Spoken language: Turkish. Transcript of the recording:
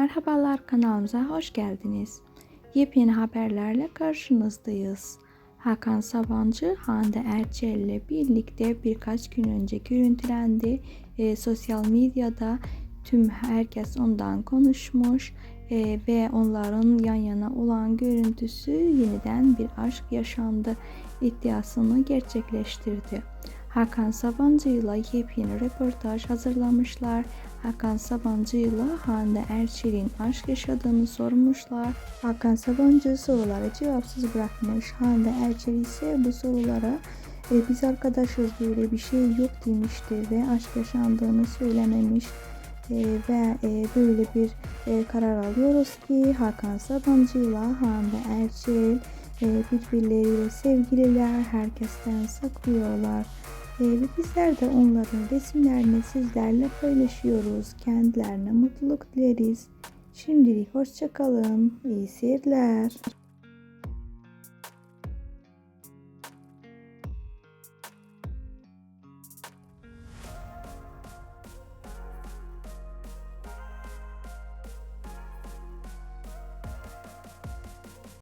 Merhabalar kanalımıza hoş geldiniz. Yepyeni haberlerle karşınızdayız. Hakan Sabancı, Hande Erçel ile birlikte birkaç gün önce görüntülendi. E, sosyal medyada tüm herkes ondan konuşmuş e, ve onların yan yana olan görüntüsü yeniden bir aşk yaşandı iddiasını gerçekleştirdi. Hakan Sabancı ile yepyeni röportaj hazırlamışlar. Hakan Sabancı ile Hande Erçel'in aşk yaşadığını sormuşlar. Hakan Sabancı soruları cevapsız bırakmış. Hande Erçel ise bu sorulara e, biz arkadaşız böyle bir şey yok demişti ve aşk yaşandığını söylememiş. E, ve e, böyle bir e, karar alıyoruz ki Hakan Sabancı ile Hande Erçel e, birbirleriyle sevgililer herkesten saklıyorlar. Ve bizler de onların resimlerini sizlerle paylaşıyoruz. Kendilerine mutluluk dileriz. Şimdilik hoşçakalın. İyi seyirler.